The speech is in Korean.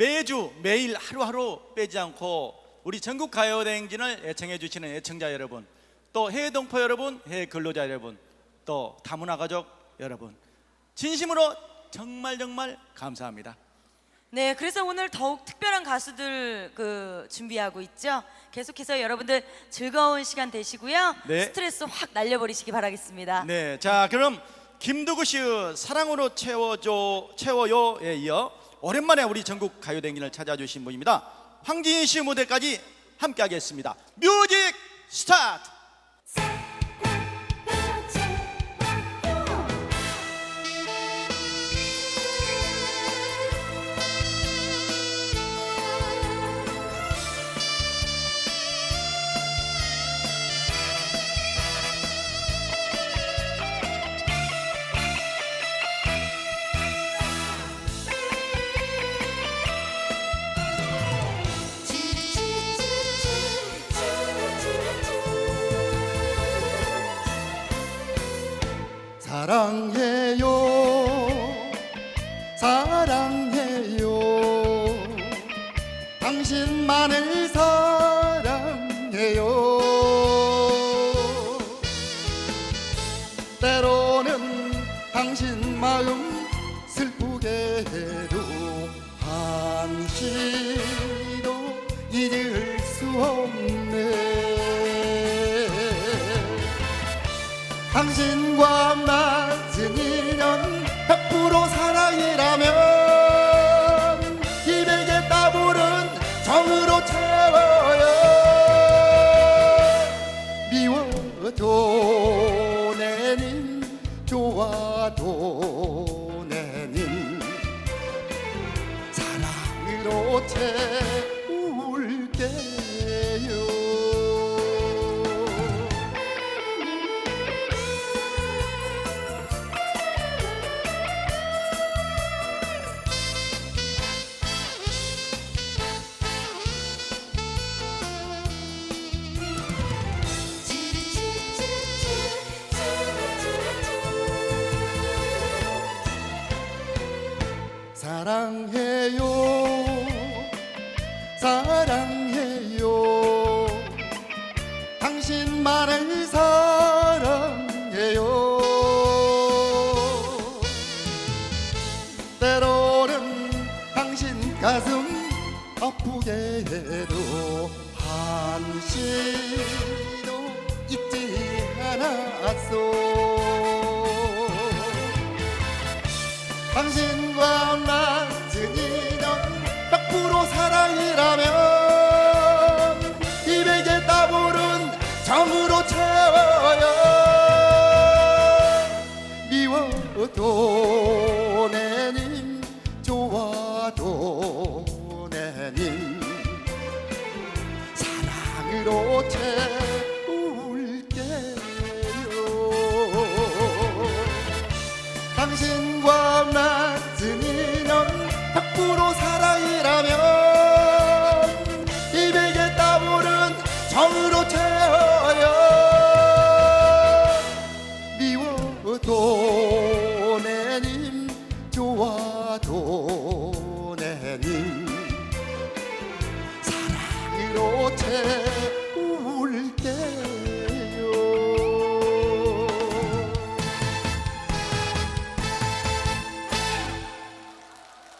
매주 매일 하루하루 빼지 않고 우리 전국 가요대행진을 애청해 주시는 애청자 여러분, 또 해외 동포 여러분, 해외 근로자 여러분, 또 다문화 가족 여러분, 진심으로 정말 정말 감사합니다. 네, 그래서 오늘 더욱 특별한 가수들 그 준비하고 있죠. 계속해서 여러분들 즐거운 시간 되시고요. 네. 스트레스 확 날려버리시기 바라겠습니다. 네, 자 그럼 김두구 씨의 사랑으로 채워줘 채워요에 이어 오랜만에 우리 전국 가요대행진을 찾아주신 분입니다. 황진희 씨 무대까지 함께 하겠습니다. 뮤직 스타트. 사랑해요. 사랑해요. 당신만을 사랑해요. 때로 당신과 맞은 인연 100% 사랑이라면 기백의 따블은 정으로 채워요. 미워도 내님 좋아도 내님. 사랑으로 채울 사랑해요. 사랑해요. 당신만을 사랑해요. 때로는 당신 가슴 아프게 해도 한시도 잊지 않았어 당신 100% 사랑이라면 이백의 따블은 정으로 채워요. 미워도 내님 좋아도 내님. 사랑으로 채울 100% 사랑이라면 이백의 따블은 정으로 채워요. 미워도 내님 좋아도 내님 사랑으로 채워요